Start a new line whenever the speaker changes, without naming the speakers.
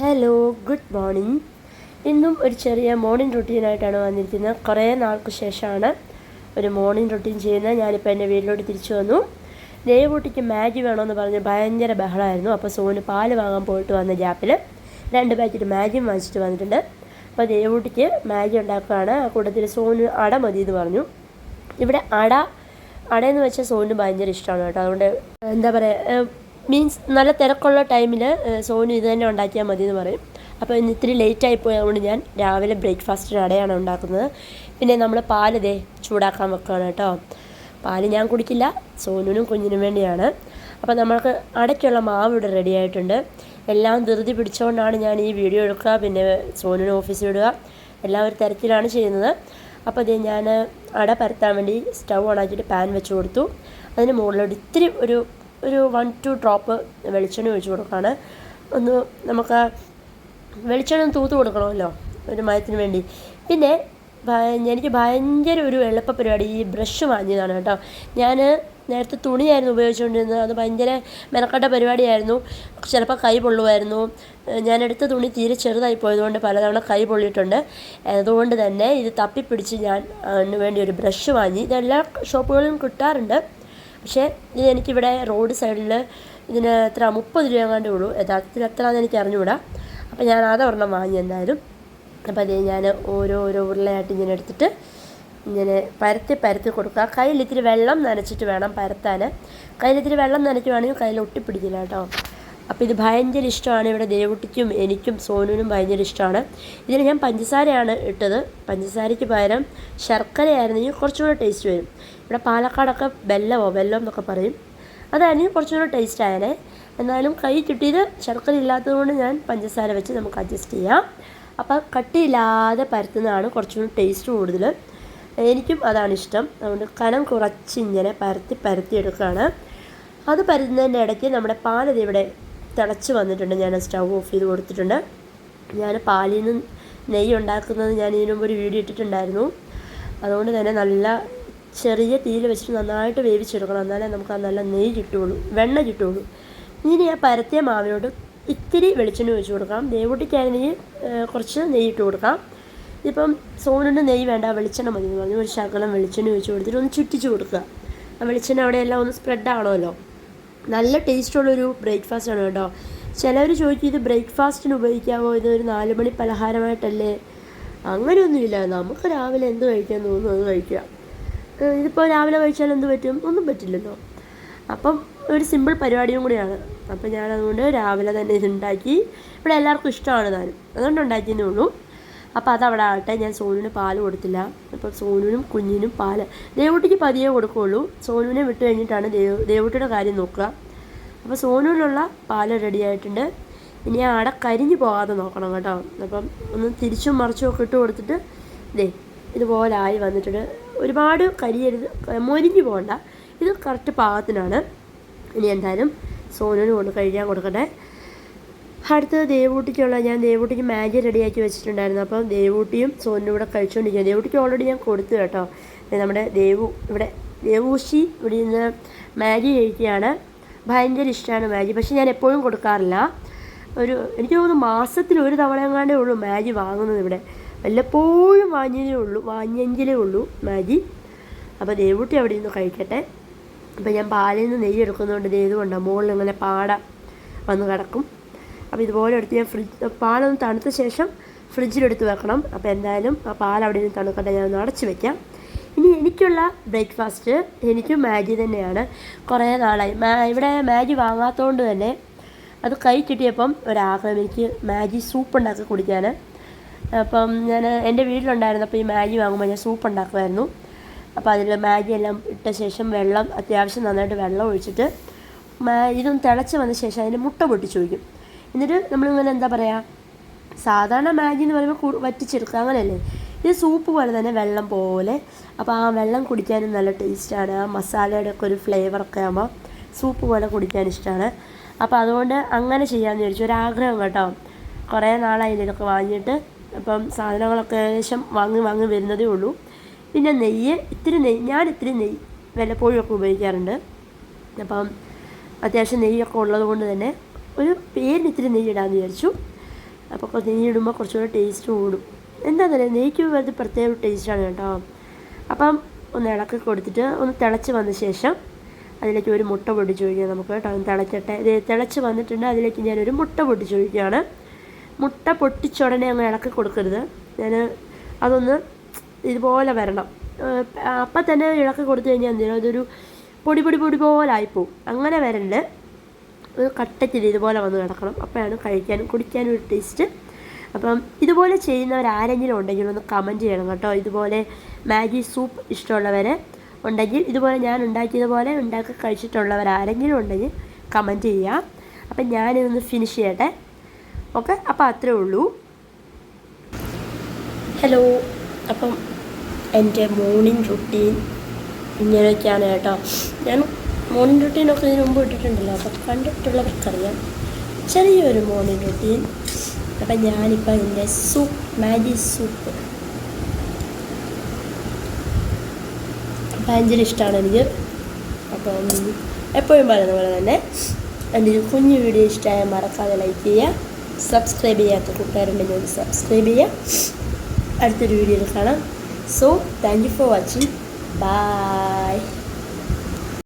Hello good morning ഇന്നും ഒരു ചെറിയ മോർണിംഗ് റുട്ടീനായിട്ടാണ് വന്നിരിക്കുന്നത്. കുറേ നാൾക്ക് ശേഷമാണ് ഒരു മോർണിംഗ് റുട്ടീൻ ചെയ്യുന്നത്. ഞാനിപ്പോൾ എന്റെ വീട്ടിലോട്ട് തിരിച്ചു വന്നു. ദേവൂട്ടിക്ക് മാഗി വേണമെന്ന് പറഞ്ഞ് ഭയങ്കര ബഹളമായിരുന്നു അപ്പോൾ സോന് പാൽ വാങ്ങാൻ പോയിട്ട് വന്ന ഗ്യാപ്പിൽ രണ്ട് പാക്കറ്റ് മാഗിയും വാങ്ങിച്ചിട്ട് വന്നിട്ടുണ്ട്. അപ്പോൾ ദേവൂട്ടിക്ക് മാഗി ഉണ്ടാക്കുകയാണ്. ആ കൂട്ടത്തിൽ സോന് അട മതി എന്ന് പറഞ്ഞു. ഇവിടെ അട അടയെന്ന് വെച്ചാൽ സോന് ഭയങ്കര ഇഷ്ടമാണ് കേട്ടോ. അതുകൊണ്ട് എന്താ പറയുക മീൻസ് നല്ല തിരക്കുള്ള ടൈമിൽ സോനു ഇത് തന്നെ ഉണ്ടാക്കിയാൽ മതി എന്ന് പറയും. അപ്പോൾ ഇന്ന് ഇത്തിരി ലേറ്റായി പോയതുകൊണ്ട് ഞാൻ രാവിലെ ബ്രേക്ക്ഫാസ്റ്റിന് അടയാണ് ഉണ്ടാക്കുന്നത്. പിന്നെ നമ്മൾ പാൽ ദേ ചൂടാക്കാൻ വെക്കുകയാണ് കേട്ടോ. പാൽ ഞാൻ കുടിക്കില്ല സോനുവിനും കുഞ്ഞിനും വേണ്ടിയാണ്. അപ്പോൾ നമ്മൾക്ക് അടയ്ക്കുള്ള മാവ് ഇവിടെ റെഡി ആയിട്ടുണ്ട്. എല്ലാം ധൃതി പിടിച്ചുകൊണ്ടാണ് ഞാൻ ഈ വീഡിയോ എടുക്കുക. പിന്നെ സോനുവിന് ഓഫീസിൽ വിടുക. എല്ലാം ഒരു തിരക്കിലാണ് ചെയ്യുന്നത്. അപ്പോൾ ഇത് ഞാൻ അട പരത്താൻ വേണ്ടി സ്റ്റൗ ഓണാക്കിയിട്ട് പാൻ വെച്ച് കൊടുത്തു. അതിന് മുകളിലോട്ട് ഇത്തിരി ഒരു ഒരു വൺ ടു ഡ്രോപ്പ് വെളിച്ചെണ്ണ ഒഴിച്ച് കൊടുക്കുകയാണ്. ഒന്ന് നമുക്ക് വെളിച്ചെണ്ണ തൂത്ത് കൊടുക്കണമല്ലോ ഒരു മയത്തിന് വേണ്ടി. പിന്നെ എനിക്ക് ഭയങ്കര ഒരു എളുപ്പ പരിപാടി ഈ ബ്രഷ് വാങ്ങിയതാണ് കേട്ടോ. ഞാൻ നേരത്തെ തുണിയായിരുന്നു ഉപയോഗിച്ചുകൊണ്ടിരുന്നത് അത് ഭയങ്കര മെനക്കെട്ട പരിപാടിയായിരുന്നു. ചിലപ്പോൾ കൈ പൊള്ളുമായിരുന്നു. ഞാനെടുത്ത തുണി തീരെ ചെറുതായി പോയതുകൊണ്ട് പലതവണ കൈ പൊള്ളിയിട്ടുണ്ട്. അതുകൊണ്ട് തന്നെ ഇത് തപ്പിപ്പിടിച്ച് ഞാൻ അതിന് വേണ്ടി ഒരു ബ്രഷ് വാങ്ങി. ഇതെല്ലാ ഷോപ്പുകളിലും കിട്ടാറുണ്ട്. പക്ഷേ ഇത് എനിക്കിവിടെ റോഡ് സൈഡിൽ ഇതിന് എത്ര മുപ്പത് രൂപ എങ്ങാണ്ടേ ഉള്ളൂ. യഥാർത്ഥത്തിൽ എത്രയാണെന്ന് എനിക്ക് അറിഞ്ഞുകൂടാ അപ്പോൾ ഞാൻ അതൊരെണ്ണം വാങ്ങി എന്തായാലും. അപ്പോൾ അത് ഞാൻ ഓരോ ഓരോ ഉരുളയായിട്ട് ഇങ്ങനെ എടുത്തിട്ട് ഇങ്ങനെ പരത്തി പരത്തി കൊടുക്കുക. കയ്യിൽ ഇത്തിരി വെള്ളം നനച്ചിട്ട് വേണം പരത്താൻ കയ്യിൽ ഇത്തിരി വെള്ളം നനയ്ക്കുവാണെങ്കിൽ കയ്യിൽ ഒട്ടിപ്പിടിക്കില്ല കേട്ടോ. അപ്പോൾ ഇത് ഭയങ്കര ഇഷ്ടമാണ് ഇവിടെ ദേവുട്ടിക്കും എനിക്കും സോനുവിനും ഭയങ്കര ഇഷ്ടമാണ്. ഇതിന് ഞാൻ പഞ്ചസാരയാണ് ഇട്ടത്. പഞ്ചസാരയ്ക്ക് പകരം ശർക്കരയായിരുന്നെങ്കിൽ കുറച്ചുകൂടെ ടേസ്റ്റ് വരും. ഇവിടെ പാലക്കാടൊക്കെ ബെല്ലമോ ബെല്ലം എന്നൊക്കെ പറയും. അതായിരുന്നു കുറച്ചുകൂടെ ടേസ്റ്റ് ആയാലേ എന്നാലും കൈ കിട്ടിയത് ശർക്കര ഇല്ലാത്തതുകൊണ്ട് ഞാൻ പഞ്ചസാര വെച്ച് നമുക്ക് അഡ്ജസ്റ്റ് ചെയ്യാം. അപ്പോൾ കട്ടിയില്ലാതെ പരത്തുന്നതാണ് കുറച്ചുകൂടി ടേസ്റ്റ് കൂടുതൽ. എനിക്കും അതാണ് ഇഷ്ടം. അതുകൊണ്ട് കനം കുറച്ച് ഇങ്ങനെ പരത്തി പരത്തി എടുക്കുകയാണ്. അത് പരത്തുന്നതിന്റെ ഇടയ്ക്ക് നമ്മുടെ പാലത് ഇവിടെ തിളച്ച് വന്നിട്ടുണ്ട്. ഞാൻ സ്റ്റൗ ഓഫ് ചെയ്ത് കൊടുത്തിട്ടുണ്ട്. ഞാൻ പാലിൽ നിന്ന് നെയ്യ് ഉണ്ടാക്കുന്നത് ഞാൻ ഇതിനു ഒരു വീഡിയോ ഇട്ടിട്ടുണ്ടായിരുന്നു. അതുകൊണ്ട് തന്നെ നല്ല ചെറിയ തീയിൽ വെച്ചിട്ട് നന്നായിട്ട് വേവിച്ചെടുക്കണം. എന്നാലേ നമുക്ക് ആ നല്ല നെയ്യ് കിട്ടുകയുള്ളൂ വെണ്ണ കിട്ടുകയുള്ളൂ. ഇനി ആ പരത്തിയ മാവിനോട് ഇത്തിരി വെളിച്ചെണ്ണ ഒഴിച്ച് കൊടുക്കാം. ദേവുട്ടിക്കായിരുന്നെങ്കിൽ കുറച്ച് നെയ്യ് ഇട്ട് കൊടുക്കാം. ഇപ്പം സോനുണ്ട് നെയ്യ് വേണ്ട വെളിച്ചെണ്ണ മതി എന്ന് പറഞ്ഞു. ഒരു ശകലം വെളിച്ചെണ്ണ ഒഴിച്ച് കൊടുത്തിട്ട് ഒന്ന് ചുറ്റിച്ച് കൊടുക്കുക. ആ വെളിച്ചെണ്ണ അവിടെ എല്ലാം ഒന്ന് സ്പ്രെഡ് ആണല്ലോ. നല്ല ടേസ്റ്റുള്ളൊരു ബ്രേക്ക്ഫാസ്റ്റ് ആണ് കേട്ടോ. ചിലവർ ചോദിക്കും ഇത് ബ്രേക്ക്ഫാസ്റ്റിന് ഉപയോഗിക്കാമോ ഇത് ഒരു നാല് മണി പലഹാരമായിട്ടല്ലേ? അങ്ങനെയൊന്നുമില്ല. നമുക്ക് രാവിലെ എന്ത് കഴിക്കാൻ തോന്നുന്നു അത് കഴിക്കാം. ഇതിപ്പോൾ രാവിലെ കഴിച്ചാൽ എന്ത് പറ്റും? ഒന്നും പറ്റില്ലല്ലോ. അപ്പം ഒരു സിമ്പിൾ പരിപാടിയും കൂടിയാണ്. അപ്പം ഞാൻ അതുകൊണ്ട് രാവിലെ തന്നെ ഇത് ഉണ്ടാക്കി ഇവിടെ എല്ലാവർക്കും ഇഷ്ടമാണ് താനും അതുകൊണ്ട് ഉണ്ടാക്കിയെന്നേ ഉള്ളൂ. അപ്പോൾ അതവിടെ ആകട്ടെ. ഞാൻ സോനുവിന് പാൽ കൊടുത്തില്ല. അപ്പോൾ സോനുവിനും കുഞ്ഞിനും പാൽ. ദേവുട്ടിക്ക് പതിയെ കൊടുക്കുകയുള്ളൂ സോനുവിനെ വിട്ട് കഴിഞ്ഞിട്ടാണ് ദേവ് ദേവുട്ടിയുടെ കാര്യം നോക്കുക. അപ്പോൾ സോനുവിനുള്ള പാൽ റെഡിയായിട്ടുണ്ട് ഇനി ആ അട കരിഞ്ഞു പോകാതെ നോക്കണം കേട്ടോ. അപ്പം ഒന്ന് തിരിച്ചും മറിച്ചും ഒക്കെ ഇട്ട് കൊടുത്തിട്ട് ദേ ഇതുപോലെ ആയി വന്നിട്ടുണ്ട്. ഒരുപാട് കരിയരുത് മൊരിഞ്ഞു പോകണ്ട. ഇത് കറക്റ്റ് പാകത്തിനാണ്. ഇനി എന്തായാലും സോനുവിന് കൊണ്ട് കഴിക്കാൻ കൊടുക്കട്ടെ. അടുത്തത് ദേവൂട്ടിക്കുള്ള ഞാൻ ദേവൂട്ടിക്ക് മാഗി റെഡിയാക്കി വെച്ചിട്ടുണ്ടായിരുന്നു. അപ്പം ദേവൂട്ടിയും സോനും കൂടെ കഴിച്ചുകൊണ്ടിരിക്കുക ദേവൂട്ടിക്ക് ഓൾറെഡി ഞാൻ കൊടുത്തു കേട്ടോ. നമ്മുടെ ദേവു ഇവിടെ ദേവൂഷി ഇവിടെ നിന്ന് മാഗി കഴിക്കുകയാണ്. ഭയങ്കര ഇഷ്ടമാണ് മാഗി. പക്ഷേ ഞാൻ എപ്പോഴും കൊടുക്കാറില്ല. ഒരു എനിക്ക് തോന്നുന്നു മാസത്തിൽ ഒരു തവണ എങ്ങാണ്ടേ ഉള്ളൂ മാഗി വാങ്ങുന്നത് ഇവിടെ. വല്ലപ്പോഴും വാങ്ങിയതേ ഉള്ളൂ വാങ്ങിയെങ്കിലേ ഉള്ളൂ മാഗി. അപ്പോൾ ദേവൂട്ടി അവിടെ നിന്ന് കഴിക്കട്ടെ. അപ്പോൾ ഞാൻ പാലിൽ നിന്ന് നെയ്യ് എടുക്കുന്നതുകൊണ്ട് ദേ ഇതുകൊണ്ടാണ് മുകളിൽ ഇങ്ങനെ പാട വന്ന് കിടക്കും. അപ്പോൾ ഇതുപോലെ എടുത്ത് ഞാൻ ഫ്രിഡ്ജ് പാലൊന്ന് തണുത്ത ശേഷം ഫ്രിഡ്ജിലെടുത്ത് വെക്കണം. അപ്പോൾ എന്തായാലും ആ പാൽ അവിടെ നിന്ന് തണുക്കട്ടെ ഞാൻ ഒന്ന് അടച്ച് വെക്കാം. ഇനി എനിക്കുള്ള ബ്രേക്ക്ഫാസ്റ്റ് എനിക്കും മാഗി തന്നെയാണ്. കുറേ നാളായി. ഇവിടെ മാഗി വാങ്ങാത്തതുകൊണ്ട് തന്നെ അത് കൈ കിട്ടിയപ്പം ഒരാഗ്രഹം എനിക്ക് മാഗി സൂപ്പ് ഉണ്ടാക്കി കുടിക്കാൻ അപ്പം ഞാൻ എന്റെ വീട്ടിലുണ്ടായിരുന്നു അപ്പോൾ ഈ മാഗി വാങ്ങുമ്പോൾ ഞാൻ സൂപ്പ് ഉണ്ടാക്കുമായിരുന്നു. അപ്പോൾ അതിൽ മാഗി എല്ലാം ഇട്ട ശേഷം വെള്ളം അത്യാവശ്യം നന്നായിട്ട് വെള്ളം ഒഴിച്ചിട്ട് ഇതൊന്ന് തിളച്ച് വന്ന ശേഷം അതിന്റെ മുട്ട പൊട്ടിച്ച് വയ്ക്കും എന്നിട്ട് നമ്മളിങ്ങനെ എന്താ പറയുക സാധാരണ മാഗി എന്ന് പറയുമ്പോൾ വറ്റിച്ചെടുക്കുക അങ്ങനെയല്ലേ? ഇത് സൂപ്പ് പോലെ തന്നെ വെള്ളം പോലെ. അപ്പോൾ ആ വെള്ളം കുടിക്കാനും നല്ല ടേസ്റ്റാണ്. ആ മസാലയുടെ ഒക്കെ ഒരു ഫ്ലേവറൊക്കെ ആകുമ്പോൾ സൂപ്പ് പോലെ കുടിക്കാൻ ഇഷ്ടമാണ് അപ്പോൾ അതുകൊണ്ട് അങ്ങനെ ചെയ്യാമെന്ന് വിചാരിച്ചു. ഒരാഗ്രഹം കേട്ടോ. കുറേ നാളായി ഇതൊക്കെ വാങ്ങിയിട്ട്. അപ്പം സാധനങ്ങളൊക്കെ ഏകദേശം വാങ്ങി വാങ്ങി വരുന്നതേ ഉള്ളൂ. പിന്നെ നെയ്യ് ഇത്തിരി നെയ്യ് ഞാൻ ഇത്തിരി നെയ്യ് വല്ലപ്പോഴും ഒക്കെ ഉപയോഗിക്കാറുണ്ട്. അപ്പം അത്യാവശ്യം നെയ്യൊക്കെ ഉള്ളത് കൊണ്ട് തന്നെ ഒരു പേരിന് ഇത്തിരി നെയ്യ് ഇടാമെന്ന് വിചാരിച്ചു. അപ്പോൾ നെയ്യ് ഇടുമ്പോൾ കുറച്ചുകൂടെ ടേസ്റ്റ് കൂടും. എന്താണെന്നറിയാം നെയ്ക്ക് വെറുതെ പ്രത്യേക ടേസ്റ്റാണ് കേട്ടോ. അപ്പം ഒന്ന് ഇളക്കി കൊടുത്തിട്ട് ഒന്ന് തിളച്ച് വന്ന ശേഷം അതിലേക്ക് ഒരു മുട്ട പൊട്ടിച്ച് ഒഴിക്കുക നമുക്ക് കേട്ടോ. തിളക്കട്ടെ. ഇത് തിളച്ച് വന്നിട്ടുണ്ട്. അതിലേക്ക് ഞാനൊരു മുട്ട പൊട്ടിച്ച് ഒഴിക്കുകയാണ്. മുട്ട പൊട്ടിച്ചുടനെ അങ്ങ് ഇളക്കി കൊടുക്കരുത്. ഞാൻ അതൊന്ന് ഇതുപോലെ വരണം. അപ്പം തന്നെ ഇളക്കി കൊടുത്തു കഴിഞ്ഞാൽ എന്തെങ്കിലും അതൊരു പൊടി പൊടി പൊടി പോലെ ആയിപ്പോവും അങ്ങനെ വരണ്ട് ഒരു കട്ടത്തിൽ ഇതുപോലെ വന്ന് കിടക്കണം. അപ്പോഴാണ് കഴിക്കാനും കുടിക്കാനും ഒരു ടേസ്റ്റ്. അപ്പം ഇതുപോലെ ചെയ്യുന്നവർ ആരെങ്കിലും ഉണ്ടെങ്കിൽ ഒന്ന് കമന്റ് ചെയ്യണം കേട്ടോ. ഇതുപോലെ മാഗി സൂപ്പ് ഇഷ്ടമുള്ളവർ ഉണ്ടെങ്കിൽ ഇതുപോലെ ഞാൻ ഉണ്ടാക്കിയതുപോലെ ഉണ്ടാക്കി കഴിച്ചിട്ടുള്ളവർ ആരെങ്കിലും ഉണ്ടെങ്കിൽ കമന്റ് ചെയ്യുക അപ്പം ഞാനിതൊന്ന് ഫിനിഷ് ചെയ്യട്ടെ. ഓക്കെ അപ്പോൾ അത്രേ ഉള്ളൂ. ഹലോ അപ്പം എന്റെ മോർണിംഗ് റുട്ടീൻ ഇങ്ങനെയൊക്കെയാണ് കേട്ടോ. ഞാൻ മോർണിംഗ് റുട്ടീനൊക്കെ ഇതിന് മുമ്പ് ഇട്ടിട്ടുണ്ടല്ലോ അപ്പം കണ്ടിട്ടുള്ളവർക്കറിയാം ചെറിയൊരു മോർണിംഗ് റുട്ടീൻ. അപ്പം ഞാനിപ്പോൾ എന്റെ സൂപ്പ് മാഗി സൂപ്പ്. ഭയങ്കര ഇഷ്ടമാണ് എനിക്ക്. അപ്പം എപ്പോഴും പറയുന്ന പോലെ തന്നെ എന്റെ കുഞ്ഞു വീഡിയോ ഇഷ്ടമായ മറക്കാതെ ലൈക്ക് ചെയ്യുക. സബ്സ്ക്രൈബ് ചെയ്യാത്ത കൂട്ടുകാരുണ്ടെങ്കിൽ ഒന്ന് സബ്സ്ക്രൈബ് ചെയ്യുക. അടുത്തൊരു വീഡിയോയിൽ കാണാം. So thank you for watching bye